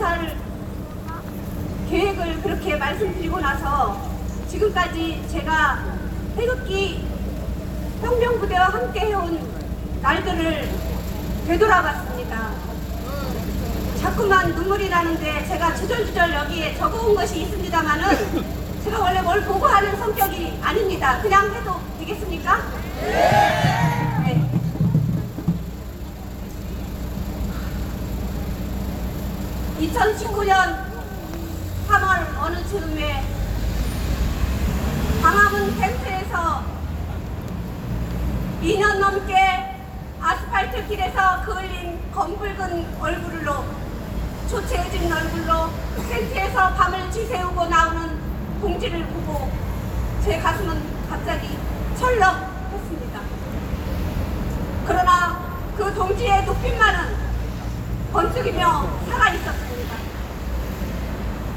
연설 계획을 그렇게 말씀드리고 나서 지금까지 제가 태극기 혁명부대와 함께 해온 날들을 되돌아봤습니다. 자꾸만 눈물이 나는데 제가 주절주절 여기에 적어온 것이 있습니다만은 제가 원래 뭘 보고 하는 성격이 아닙니다. 그냥 해도 되겠습니까? (2019년 3월 어느 즈음에 광화문 텐트에서 2년 넘게 아스팔트 길에서 그을린 검붉은 얼굴로 초췌해진 얼굴로 텐트에서 밤을 지새우고 나오는 동지를 보고 제 가슴은 갑자기 철렁했습니다. 그러나 그 동지의 눈빛만은 번쩍이며 살아있었습니다.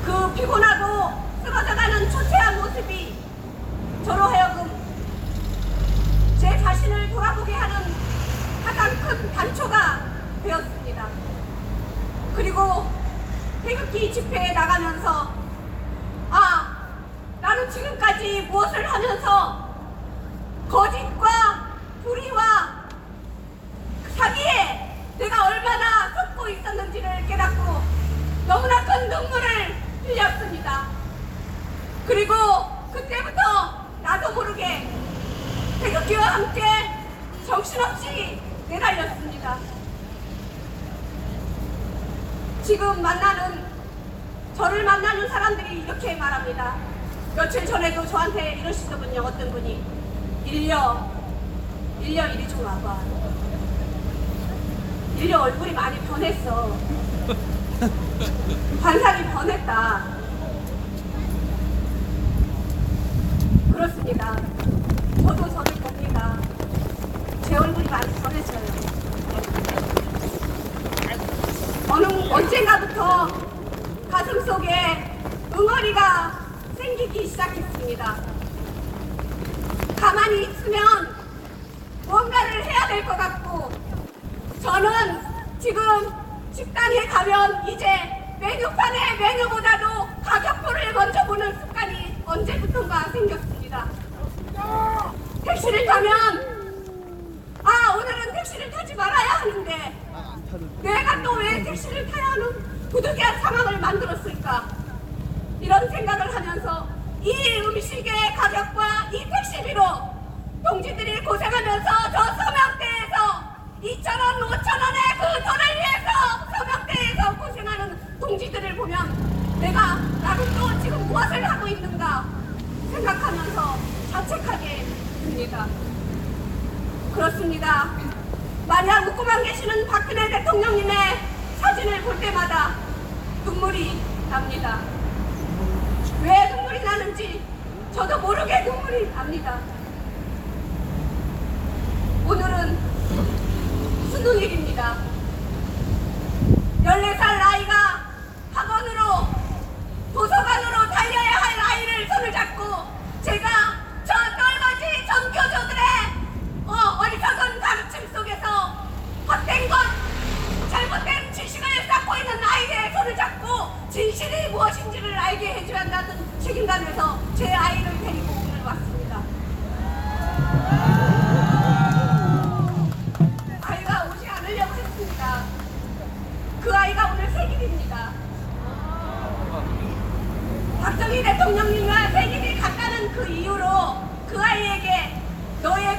그 피곤하고 쓰러져가는 초췌한 모습이 저로 하여금 제 자신을 돌아보게 하는 가장 큰 단초가 되었습니다. 그리고 태극기 집회에 나가면서 아 나는 지금까지 무엇을 하면서 거짓과 불의와 사기에 내가 얼마나 섞고 있었는지를 깨닫고 너무나 큰 눈물을 흘렸습니다. 그리고 그때부터 나도 모르게 태극기와 함께 정신없이 내달렸습니다. 지금 만나는 저를 만나는 사람들이 이렇게 말합니다. 며칠 전에도 저한테 이러시더군요. 어떤 분이 일려 일려 이리 좀 와봐. 일려 얼굴이 많이 변했어. 관상이 변했다. 그렇습니다. 저도 저를 제 얼굴이 많이 변했어요. 어느 언젠가부터 가슴 속에 응어리가 생기기 시작했습니다. 가만히 있으면 뭔가를 해야 될 것 같고 저는 지금 식당에 가면 이제 메뉴판의 메뉴보다도 가격표를 먼저 보는 습관이 언제부턴가 생겼습니다. 택시를 타면. 아 오늘은 택시를 타지 말아야 하는데. 내가 또 왜 택시를 타야 하는 부득이한 상황을 만들었을까? 이런 생각을 하면서 이 음식의 가격과 이 택시비로 동지들이 고생하면서 저 서명대에서 2천원, 5천원의 그 돈을 위해서 서명대에서 고생하는 동지들을 보면 내가 나는 또 지금 무엇을 하고 있는가 생각하면서 자책하게 됩니다. 그렇습니다. 만약 웃고만 계시는 박근혜 대통령님의 사진을 볼 때마다 눈물이 납니다. 왜 눈물이 나는지 저도 모르게 눈물이 납니다. 오늘은 수능일입니다. 14살 나이가 학원으로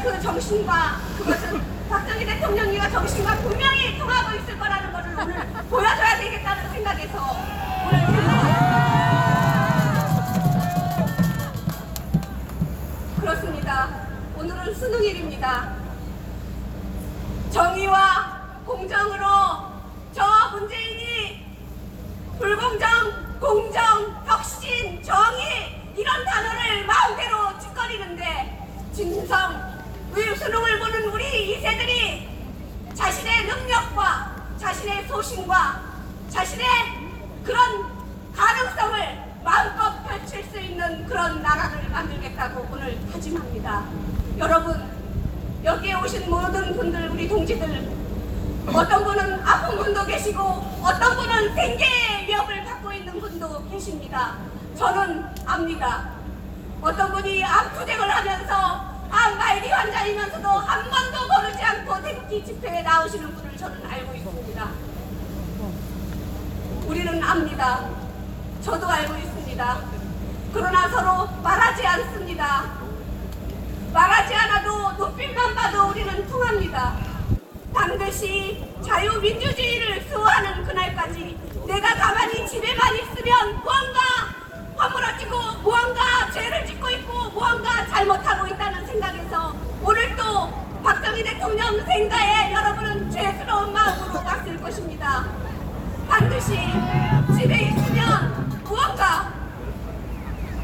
그 정신과 그것은 박정희 대통령님과 정신과 분명히 통하고 있을 거라는 것을 오늘 보여줘야 되겠다는 생각에서 오늘. 그렇습니다. 오늘은 수능일입니다. 정의와 공정으로 저 문재인이 불공정, 공정, 혁신, 정의 이런 단어를 마음대로 짓거리는데 진성, 의 수능을 보는 우리 이세들이 자신의 능력과 자신의 소신과 자신의 그런 가능성을 마음껏 펼칠 수 있는 그런 나라를 만들겠다고 오늘 다짐합니다. 여러분 여기에 오신 모든 분들 우리 동지들 어떤 분은 아픈 분도 계시고 어떤 분은 생계의 위협을 받고 있는 분도 계십니다. 저는 압니다. 어떤 분이 암투쟁을 하면서 암말기 환자이면서도 한 번도 거르지 않고 태극기 집회에 나오시는 분을 저는 알고 있습니다. 우리는 압니다. 저도 알고 있습니다. 그러나 서로 말하지 않습니다. 말하지 않아도 눈빛만 봐도 우리는 통합니다. 반드시 자유민주주의를 수호하는 그날까지 내가 가만히 집에만 있으면 무언가 허물어지고 무언가 죄를 짓고 있고 무언가 잘못하고 있다는 생각에서 오늘 또 박정희 대통령 생가에 여러분은 죄스러운 마음으로 왔을 것입니다. 반드시 집에 있으면 무언가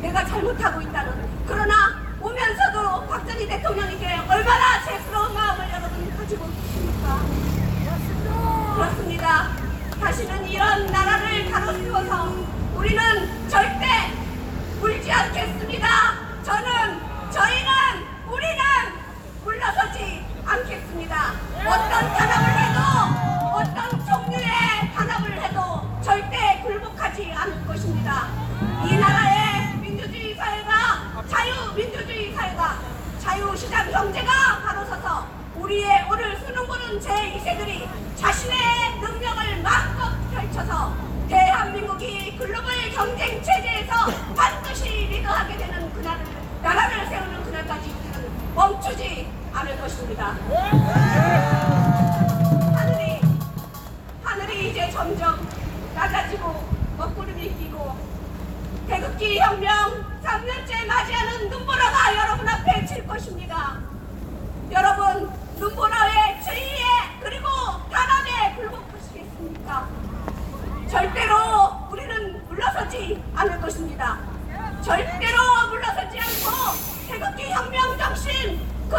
내가 잘못하고 있다는 그러나 오면서도 박정희 대통령에게 얼마나 죄스러운 마음을 여러분 가지고 계십니까? 그렇습니다. 다시는 이런 나라를 가로세워서 우리는 절대 우리의 오늘 수능 보는 제2세들이 자신의 능력을 마음껏 펼쳐서 대한민국이 글로벌 경쟁 체제에서 반드시 리더하게 되는 그날을 나라를 세우는 그날까지 멈추지 않을 것입니다. 눈보라의 주의에 그리고 탄압에 굴복하시겠습니까? 절대로 우리는 물러서지 않을 것입니다. 절대로 물러서지 않고 태극기 혁명 정신 그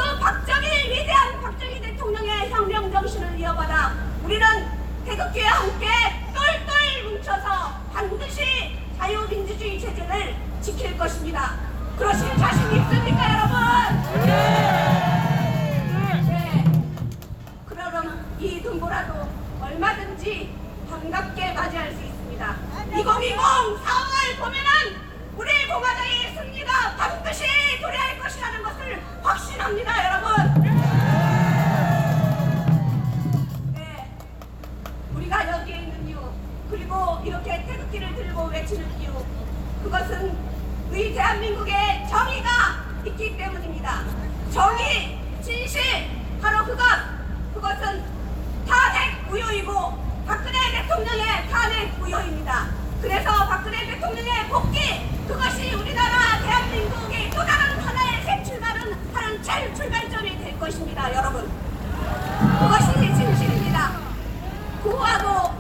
얼마든지 반갑게 맞이할 수 있습니다. 2020 4월 봄에는 우리 공화당의 승리가 반드시 도래할 것이라는 것을 확신합니다, 여러분. 네. 우리가 여기에 있는 이유, 그리고 이렇게 태극기를 들고 외치는 이유, 그것은 우리 대한민국에 정의가 있기 때문입니다. 정의, 진실, 무효이고 박근혜 대통령의 탄핵 무효입니다. 그래서 박근혜 대통령의 복귀 그것이 우리나라 대한민국의 또 다른 하나의 새 출발은 하는 새 출발점이 될 것입니다. 여러분 그것이 진실입니다. 구하고